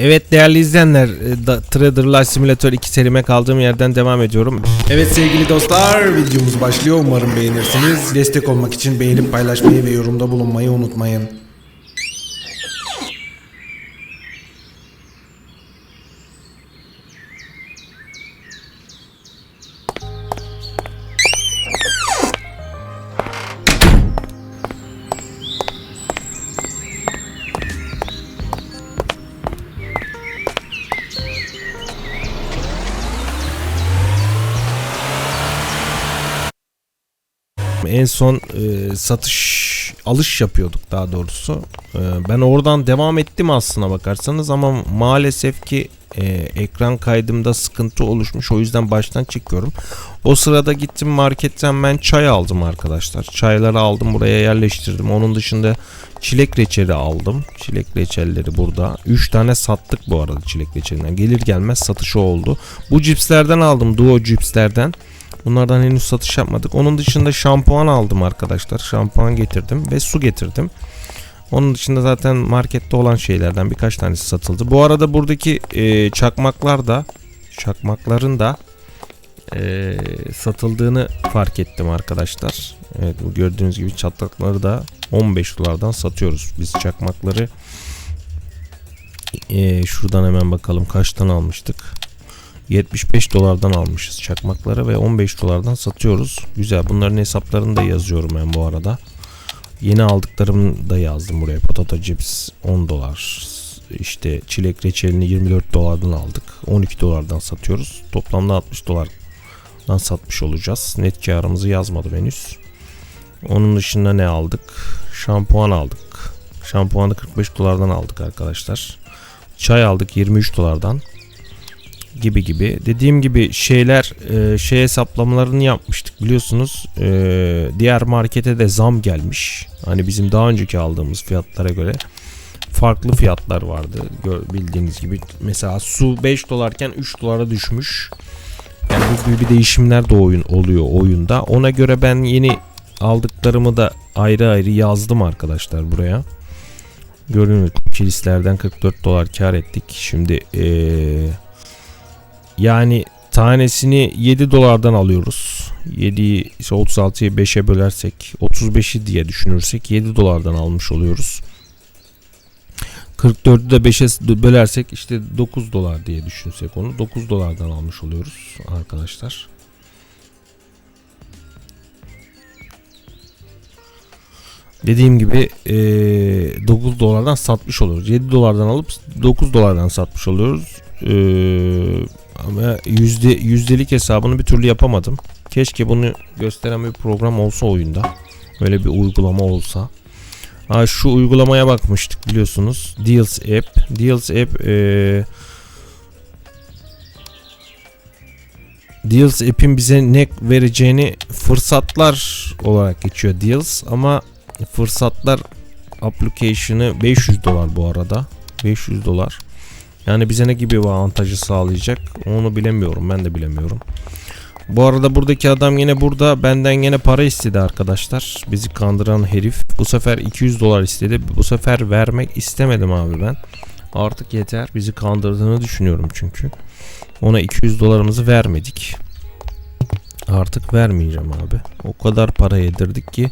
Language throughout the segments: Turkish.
Evet değerli izleyenler e, da- Trader Life Simulator 2 serime kaldığım yerden devam ediyorum. Evet sevgili dostlar videomuz başlıyor umarım beğenirsiniz. Destek olmak için beğenip paylaşmayı ve yorumda bulunmayı unutmayın. En son e, satış alış yapıyorduk daha doğrusu. E, ben oradan devam ettim aslına bakarsanız ama maalesef ki e, ekran kaydımda sıkıntı oluşmuş o yüzden baştan çıkıyorum. O sırada gittim marketten ben çay aldım arkadaşlar. Çayları aldım buraya yerleştirdim. Onun dışında çilek reçeli aldım. Çilek reçelleri burada. 3 tane sattık bu arada çilek reçelinden. Gelir gelmez satışı oldu. Bu cipslerden aldım. Duo cipslerden. Bunlardan henüz satış yapmadık. Onun dışında şampuan aldım arkadaşlar. Şampuan getirdim ve su getirdim. Onun dışında zaten markette olan şeylerden birkaç tanesi satıldı. Bu arada buradaki e, çakmaklar da çakmakların da e, satıldığını fark ettim arkadaşlar. Evet bu gördüğünüz gibi çatlakları da 15 dolardan satıyoruz. Biz çakmakları e, şuradan hemen bakalım kaçtan almıştık. 75 dolardan almışız çakmakları ve 15 dolardan satıyoruz. Güzel. Bunların hesaplarını da yazıyorum ben bu arada. Yeni aldıklarımı da yazdım buraya. Potato chips 10 dolar. İşte çilek reçelini 24 dolardan aldık. 12 dolardan satıyoruz. Toplamda 60 dolardan satmış olacağız. Net karımızı yazmadım henüz. Onun dışında ne aldık? Şampuan aldık. Şampuanı 45 dolardan aldık arkadaşlar. Çay aldık 23 dolardan gibi gibi. Dediğim gibi şeyler e, şey hesaplamalarını yapmıştık biliyorsunuz. E, diğer markete de zam gelmiş. Hani bizim daha önceki aldığımız fiyatlara göre farklı fiyatlar vardı. Bildiğiniz gibi mesela su 5 dolarken 3 dolara düşmüş. Yani bu gibi değişimler de oyun oluyor oyunda. Ona göre ben yeni aldıklarımı da ayrı ayrı yazdım arkadaşlar buraya. Gibi kilislerden 44 dolar kar ettik. Şimdi eee yani tanesini 7 dolardan alıyoruz. 7'yi ise 36'yı 5'e bölersek 35'i diye düşünürsek 7 dolardan almış oluyoruz. 44'ü de 5'e bölersek işte 9 dolar diye düşünsek onu 9 dolardan almış oluyoruz arkadaşlar. Dediğim gibi eee 9 dolardan satmış oluyoruz. 7 dolardan alıp 9 dolardan satmış oluyoruz. Ama yüzde yüzdelik hesabını bir türlü yapamadım. Keşke bunu gösteren bir program olsa oyunda. Böyle bir uygulama olsa. Ha, şu uygulamaya bakmıştık biliyorsunuz. Deals App. Deals App eee Deals app'in bize ne vereceğini fırsatlar olarak geçiyor Deals ama fırsatlar application'ı 500 dolar bu arada. 500 dolar. Yani bize ne gibi bir avantajı sağlayacak onu bilemiyorum ben de bilemiyorum. Bu arada buradaki adam yine burada benden yine para istedi arkadaşlar. Bizi kandıran herif. Bu sefer 200 dolar istedi. Bu sefer vermek istemedim abi ben. Artık yeter. Bizi kandırdığını düşünüyorum çünkü. Ona 200 dolarımızı vermedik. Artık vermeyeceğim abi. O kadar para yedirdik ki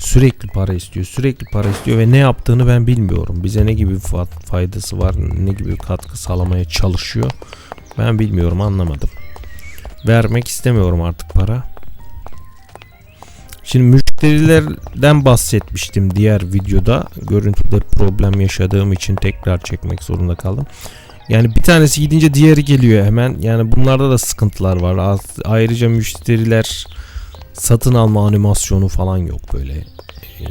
sürekli para istiyor. Sürekli para istiyor ve ne yaptığını ben bilmiyorum. Bize ne gibi fa- faydası var, ne gibi katkı sağlamaya çalışıyor. Ben bilmiyorum, anlamadım. Vermek istemiyorum artık para. Şimdi müşterilerden bahsetmiştim diğer videoda. Görüntüde problem yaşadığım için tekrar çekmek zorunda kaldım. Yani bir tanesi gidince diğeri geliyor hemen. Yani bunlarda da sıkıntılar var. Ayrıca müşteriler satın alma animasyonu falan yok böyle.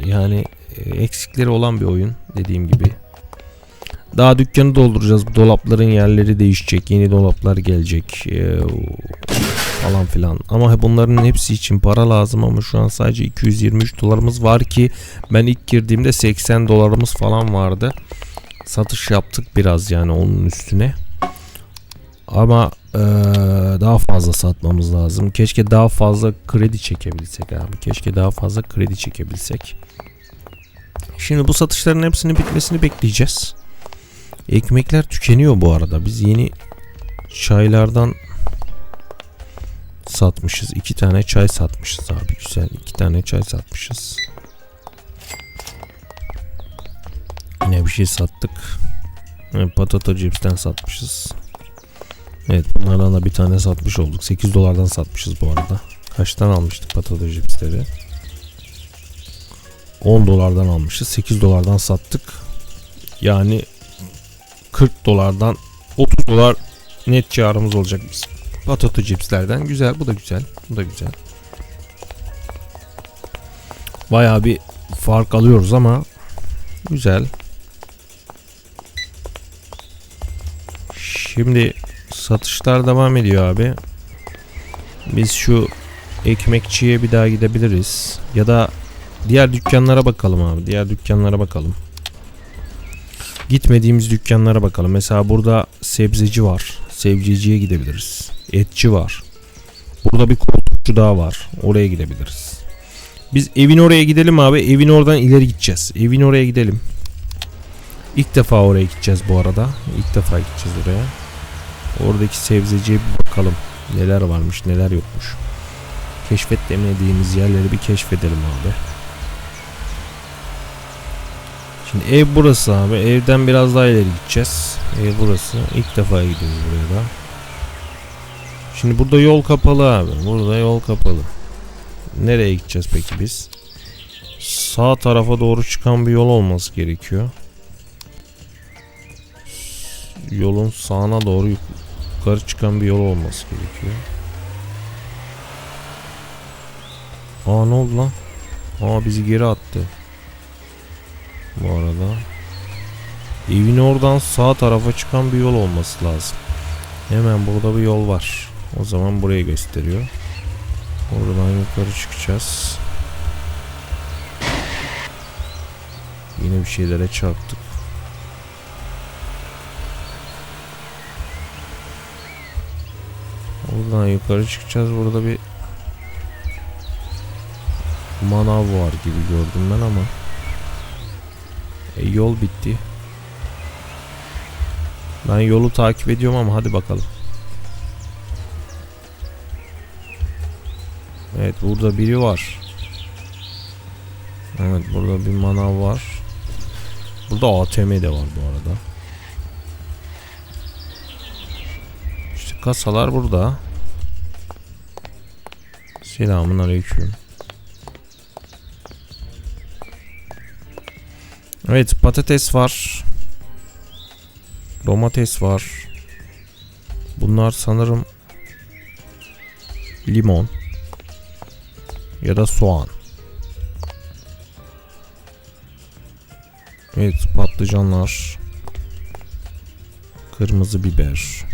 Yani e, eksikleri olan bir oyun dediğim gibi. Daha dükkanı dolduracağız. Bu dolapların yerleri değişecek. Yeni dolaplar gelecek. e, falan filan. Ama bunların hepsi için para lazım ama şu an sadece 223 dolarımız var ki ben ilk girdiğimde 80 dolarımız falan vardı. Satış yaptık biraz yani onun üstüne. Ama eee, daha fazla satmamız lazım. Keşke daha fazla kredi çekebilsek abi. Keşke daha fazla kredi çekebilsek. Şimdi bu satışların hepsinin bitmesini bekleyeceğiz. Ekmekler tükeniyor bu arada. Biz yeni çaylardan satmışız. iki tane çay satmışız abi. Güzel. iki tane çay satmışız. Yine bir şey sattık. Evet, patato cipsten satmışız. Evet bunlardan da bir tane satmış olduk. 8 dolardan satmışız bu arada. Kaçtan almıştık patato cipsleri? 10 dolardan almışız. 8 dolardan sattık. Yani 40 dolardan 30 dolar net karımız olacak biz. Patato cipslerden. Güzel. Bu da güzel. Bu da güzel. Bayağı bir fark alıyoruz ama güzel. Şimdi satışlar devam ediyor abi. Biz şu ekmekçiye bir daha gidebiliriz. Ya da diğer dükkanlara bakalım abi. Diğer dükkanlara bakalım. Gitmediğimiz dükkanlara bakalım. Mesela burada sebzeci var. Sebzeciye gidebiliriz. Etçi var. Burada bir koltukçu daha var. Oraya gidebiliriz. Biz evin oraya gidelim abi. Evin oradan ileri gideceğiz. Evin oraya gidelim. İlk defa oraya gideceğiz bu arada. İlk defa gideceğiz oraya. Oradaki sebzeciye bir bakalım. Neler varmış neler yokmuş. Keşfet demediğimiz yerleri bir keşfedelim abi. Şimdi ev burası abi. Evden biraz daha ileri gideceğiz. Ev burası. İlk defa gidiyoruz buraya da. Şimdi burada yol kapalı abi. Burada yol kapalı. Nereye gideceğiz peki biz? Sağ tarafa doğru çıkan bir yol olması gerekiyor. Yolun sağına doğru yukarı çıkan bir yol olması gerekiyor. Aa ne oldu lan? Aa bizi geri attı. Bu arada. Evin oradan sağ tarafa çıkan bir yol olması lazım. Hemen burada bir yol var. O zaman burayı gösteriyor. Oradan yukarı çıkacağız. Yine bir şeylere çarptık. Buradan yukarı çıkacağız. Burada bir manav var gibi gördüm ben ama e, yol bitti. Ben yolu takip ediyorum ama hadi bakalım. Evet burada biri var. Evet burada bir manav var. Burada ATM de var bu arada. İşte kasalar burada. Selamun aleyküm. Evet patates var. Domates var. Bunlar sanırım limon ya da soğan. Evet patlıcanlar. Kırmızı biber.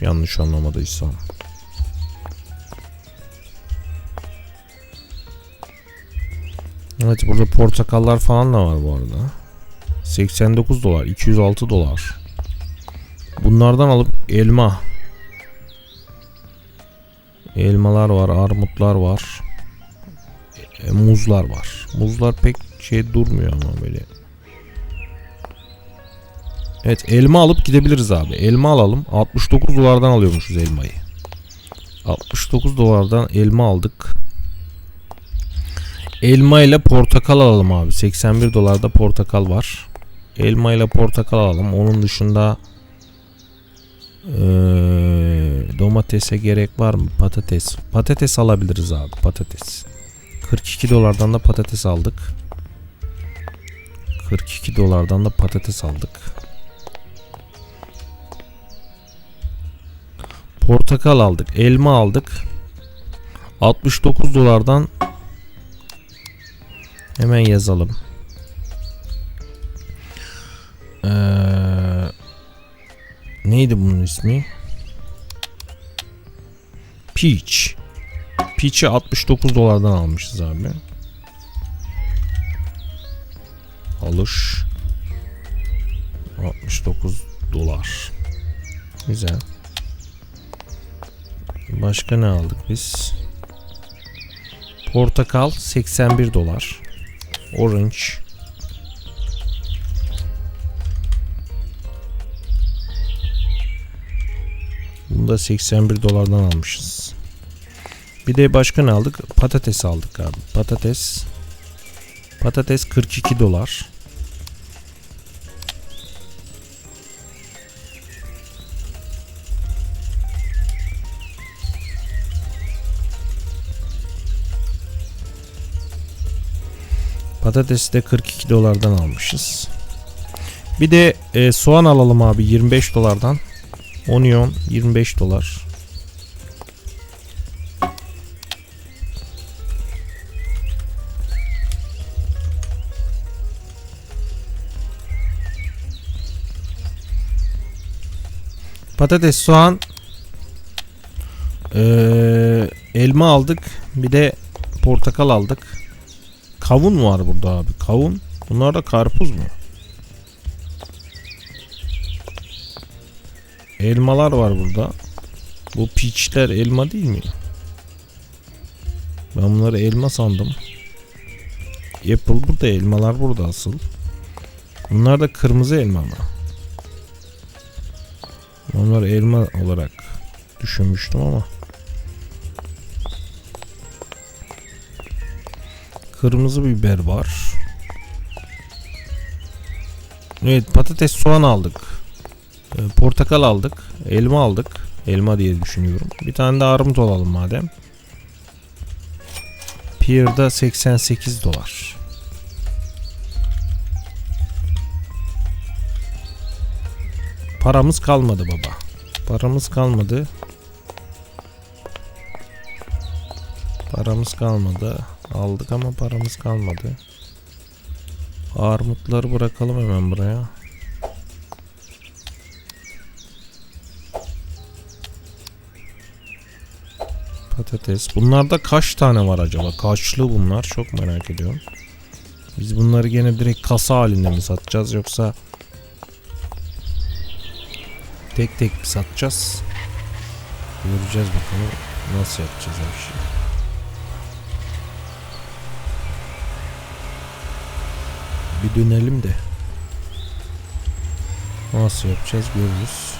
Yanlış anlamadıysam. Evet burada portakallar falan da var bu arada. 89 dolar, 206 dolar. Bunlardan alıp elma. Elmalar var, armutlar var. E, muzlar var. Muzlar pek şey durmuyor ama böyle. Evet elma alıp gidebiliriz abi. Elma alalım. 69 dolardan alıyormuşuz elmayı. 69 dolardan elma aldık. Elma ile portakal alalım abi. 81 dolarda portakal var. Elma ile portakal alalım. Onun dışında eee, domatese gerek var mı? Patates. Patates alabiliriz abi. Patates. 42 dolardan da patates aldık. 42 dolardan da patates aldık. Portakal aldık. Elma aldık. 69 dolardan hemen yazalım. Ee, neydi bunun ismi? Peach. Peach'i 69 dolardan almışız abi. Alış. 69 dolar. Güzel. Başka ne aldık biz? Portakal 81 dolar. Orange. Bunu da 81 dolardan almışız. Bir de başka ne aldık? Patates aldık abi. Patates. Patates 42 dolar. Patatesi de 42 dolardan almışız. Bir de e, soğan alalım abi 25 dolardan. Onion 25 dolar. Patates, soğan, eee, elma aldık. Bir de portakal aldık. Kavun var burada abi. Kavun. Bunlar da karpuz mu? Elmalar var burada. Bu piçler elma değil mi? Ben bunları elma sandım. Apple burada, elmalar burada asıl. Bunlar da kırmızı elma mı? Onlar elma olarak düşünmüştüm ama. Kırmızı biber var. Evet patates soğan aldık. Ee, Portakal aldık. Elma aldık. Elma diye düşünüyorum. Bir tane de armut alalım madem. Pierre'da 88 dolar. Paramız kalmadı baba. Paramız kalmadı. Paramız kalmadı. Aldık ama paramız kalmadı. Armutları bırakalım hemen buraya. Patates. Bunlarda kaç tane var acaba? Kaçlı bunlar? Çok merak ediyorum. Biz bunları gene direkt kasa halinde mi satacağız yoksa tek tek mi satacağız? Göreceğiz bakalım nasıl yapacağız o işi. Bir dönelim de. Nasıl yapacağız görürüz.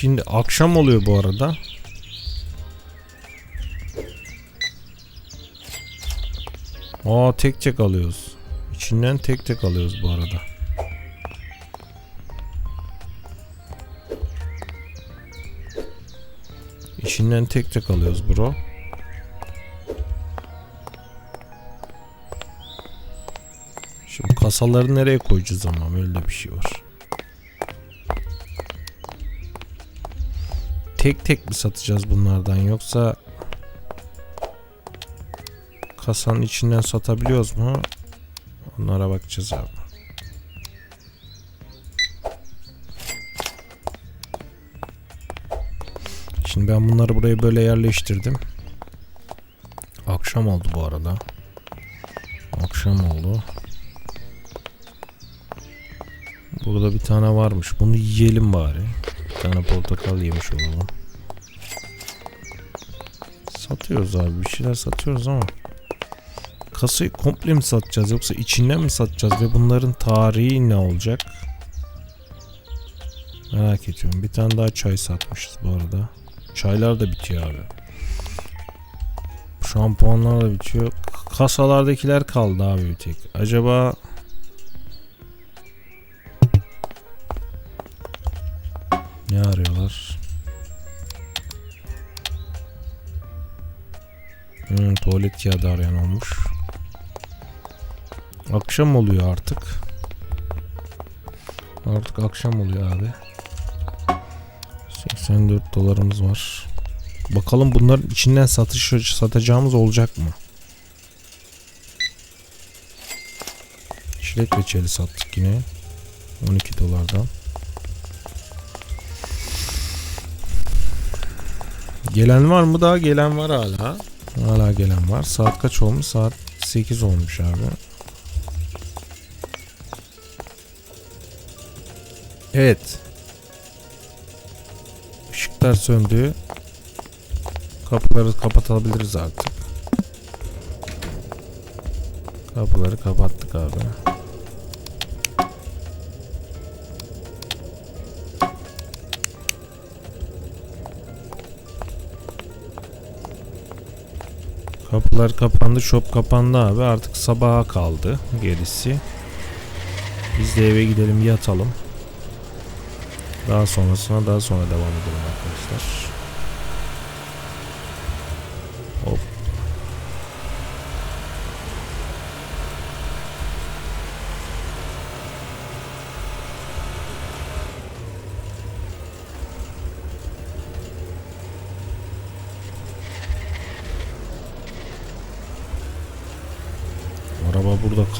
Şimdi akşam oluyor bu arada. Aa tek tek alıyoruz. İçinden tek tek alıyoruz bu arada. İçinden tek tek alıyoruz bro. Şimdi kasaları nereye koyacağız ama öyle bir şey var. Tek tek mi satacağız bunlardan yoksa kasanın içinden satabiliyoruz mu? Onlara bakacağız abi. Şimdi ben bunları buraya böyle yerleştirdim. Akşam oldu bu arada. Akşam oldu. Burada bir tane varmış. Bunu yiyelim bari. Tane portakal yemiş olalım. Satıyoruz abi. Bir şeyler satıyoruz ama. Kasayı komple mi satacağız yoksa içinden mi satacağız ve bunların tarihi ne olacak? Merak ediyorum. Bir tane daha çay satmışız bu arada. Çaylar da bitiyor abi. Şampuanlar da bitiyor. Kasalardakiler kaldı abi bir tek. Acaba Ne arıyorlar? Hmm, tuvalet kağıdı arayan olmuş. Akşam oluyor artık. Artık akşam oluyor abi. 84 dolarımız var. Bakalım bunların içinden satış satacağımız olacak mı? Çilek reçeli sattık yine. 12 dolardan. Gelen var mı? Daha gelen var hala. Hala gelen var. Saat kaç olmuş? Saat 8 olmuş abi. Evet. Işıklar söndü. Kapıları kapatabiliriz artık. Kapıları kapattık abi. Kapılar kapandı, shop kapandı abi. Artık sabaha kaldı gerisi. Biz de eve gidelim yatalım. Daha sonrasına daha sonra devam edelim arkadaşlar.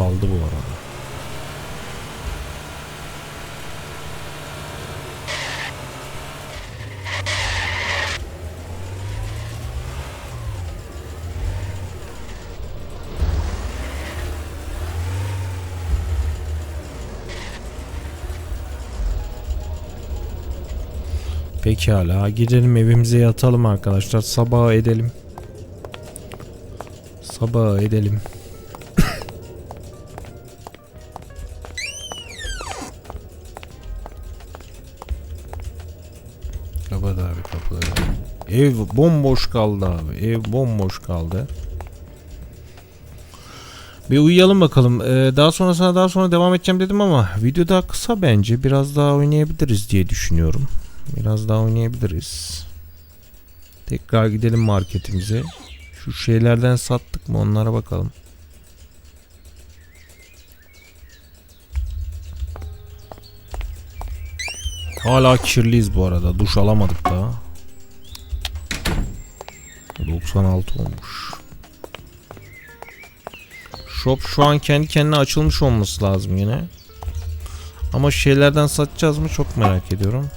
Kaldı bu arada. Pekala gidelim evimize yatalım arkadaşlar sabah edelim. Sabah edelim. Ev bomboş kaldı abi. Ev bomboş kaldı. Bir uyuyalım bakalım. Ee, daha sonrasına daha sonra devam edeceğim dedim ama video daha kısa bence. Biraz daha oynayabiliriz diye düşünüyorum. Biraz daha oynayabiliriz. Tekrar gidelim marketimize. Şu şeylerden sattık mı onlara bakalım. Hala kirliyiz bu arada. Duş alamadık daha. 96 olmuş. Shop şu an kendi kendine açılmış olması lazım yine. Ama şeylerden satacağız mı çok merak ediyorum.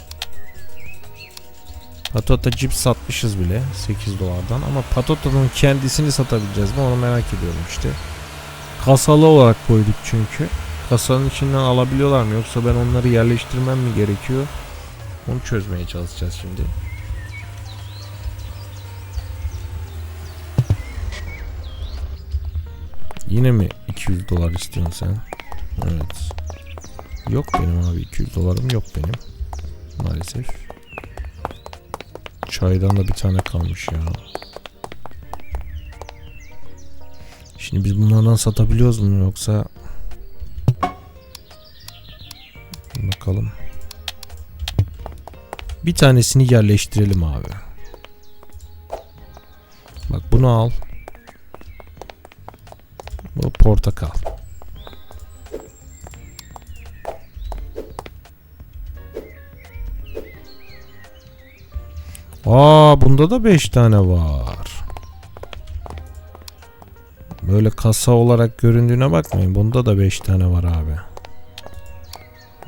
Patata cips satmışız bile 8 dolardan ama patatanın kendisini satabileceğiz mi onu merak ediyorum işte. Kasalı olarak koyduk çünkü. Kasanın içinden alabiliyorlar mı yoksa ben onları yerleştirmem mi gerekiyor? Onu çözmeye çalışacağız şimdi. Yine mi 200 dolar istiyorsun sen? Evet. Yok benim abi 200 dolarım yok benim. Maalesef. Çaydan da bir tane kalmış ya. Şimdi biz bunlardan satabiliyoruz mu yoksa Bakalım. Bir tanesini yerleştirelim abi. Bak bunu al. Portakal. Aa bunda da 5 tane var. Böyle kasa olarak göründüğüne bakmayın. Bunda da 5 tane var abi.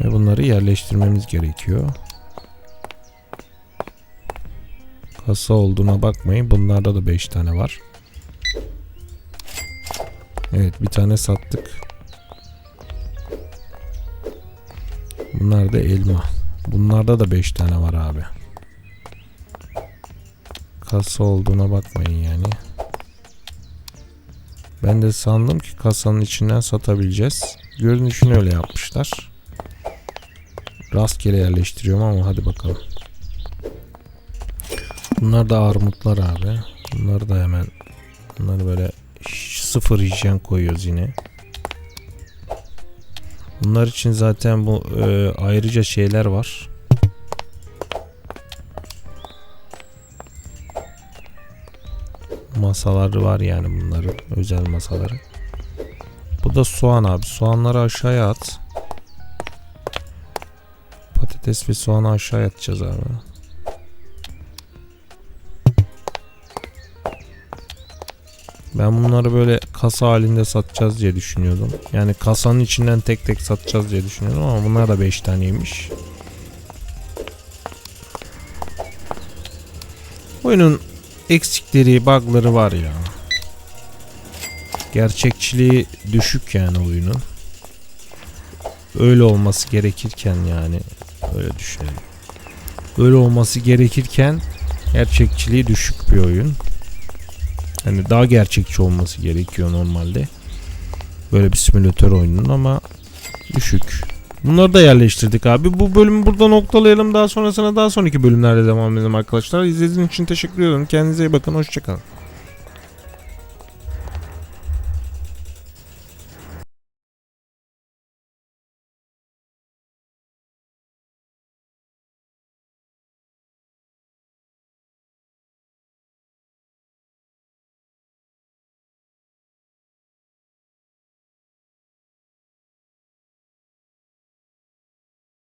Ve bunları yerleştirmemiz gerekiyor. Kasa olduğuna bakmayın. Bunlarda da 5 tane var. Evet bir tane sattık. Bunlar da elma. Bunlarda da 5 tane var abi. Kasa olduğuna bakmayın yani. Ben de sandım ki kasanın içinden satabileceğiz. Görünüşünü öyle yapmışlar. Rastgele yerleştiriyorum ama hadi bakalım. Bunlar da armutlar abi. Bunları da hemen bunları böyle sıfır hijyen koyuyoruz yine. Bunlar için zaten bu e, ayrıca şeyler var. Masaları var yani bunların özel masaları. Bu da soğan abi. Soğanları aşağıya at. Patates ve soğanı aşağıya atacağız abi. Ben bunları böyle kasa halinde satacağız diye düşünüyordum. Yani kasanın içinden tek tek satacağız diye düşünüyordum ama bunlar da 5 taneymiş. Oyunun eksikleri, bug'ları var ya. Gerçekçiliği düşük yani oyunun. Öyle olması gerekirken yani öyle düşünelim. Öyle olması gerekirken gerçekçiliği düşük bir oyun. Hani daha gerçekçi olması gerekiyor normalde. Böyle bir simülatör oyunun ama düşük. Bunları da yerleştirdik abi. Bu bölümü burada noktalayalım. Daha sonrasına daha sonraki bölümlerde devam edelim arkadaşlar. İzlediğiniz için teşekkür ederim. Kendinize iyi bakın. Hoşçakalın.